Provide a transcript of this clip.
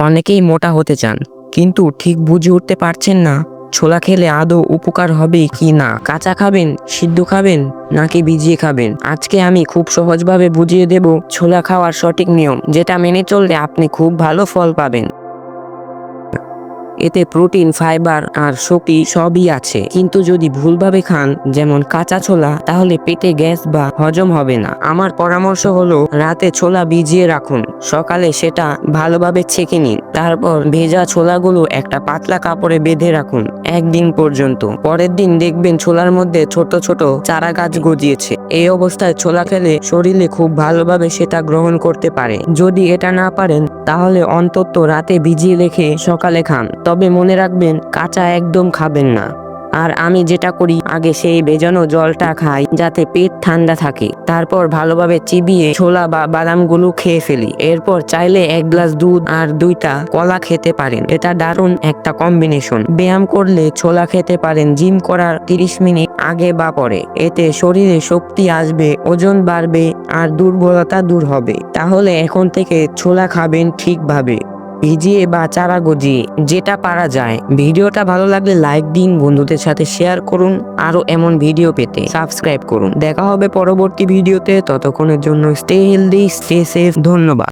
অনেকেই মোটা হতে চান, কিন্তু ঠিক বুঝে উঠতে পারছেন না, ছোলা খেলে আদৌ উপকার হবে কি না? কাঁচা খাবেন, সিদ্ধ খাবেন, নাকি ভিজিয়ে খাবেন? আজকে আমি খুব সহজভাবে বুঝিয়ে দেব ছোলা খাওয়ার সঠিক নিয়ম, যেটা মেনে চললে আপনি খুব ভালো ফল পাবেন। এতে প্রোটিন, ফাইবার আর শক্তি সবই আছে। কিন্তু যদি ভুলভাবে খান, যেমন কাঁচা ছোলা, তাহলে পেটে গ্যাস বা হজম হবে না। আমার পরামর্শ হলো, রাতে ছোলা ভিজিয়ে রাখুন। সকালে সেটা ভালোভাবে ছেঁকে নিন। তারপর ভেজা ছোলাগুলো একটা পাতলা কাপড়ে বেঁধে রাখুন, একদিন পর্যন্ত। পরের দিন দেখবেন ছোলার মধ্যে ছোট ছোট চারা গাছ গজিয়েছে। এই অবস্থায় ছোলা খেলে শরীরে খুব ভালোভাবে সেটা গ্রহণ করতে পারে। যদি এটা না পারেন, তাহলে অন্তত রাতে ভিজিয়ে রেখে সকালে খান। তবে মনে রাখবেন, কাঁচা একদম খাবেন না। আর আমি যেটা করি, আগে সেই ভেজানো জলটা খাই, যাতে পেট ঠান্ডা থাকে। তারপর ভালোভাবে চিবিয়ে ছোলা বা বাদামগুলো খেয়ে ফেলি। এরপর চাইলে এক গ্লাস দুধ আর দুইটা কলা খেতে পারেন। এটা দারুণ একটা কম্বিনেশন ব্যায়াম করলে ছোলা খেতে পারেন, জিম করার তিরিশ মিনিট আগে বা পরে। এতে শরীরে শক্তি আসবে, ওজন বাড়বে আর দুর্বলতা দূর হবে। তাহলে এখন থেকে ছোলা খাবেন ঠিকভাবে। ভিজিয়ে বা চারা গজিয়ে যেটা পারা যায়। ভিডিওটা ভালো লাগলে লাইক দিন, বন্ধুদের সাথে শেয়ার করুন আরও এমন ভিডিও পেতে সাবস্ক্রাইব করুন। দেখা হবে পরবর্তী ভিডিওতে, ততক্ষণের জন্য স্টে হেলদি স্টে সেফ ধন্যবাদ।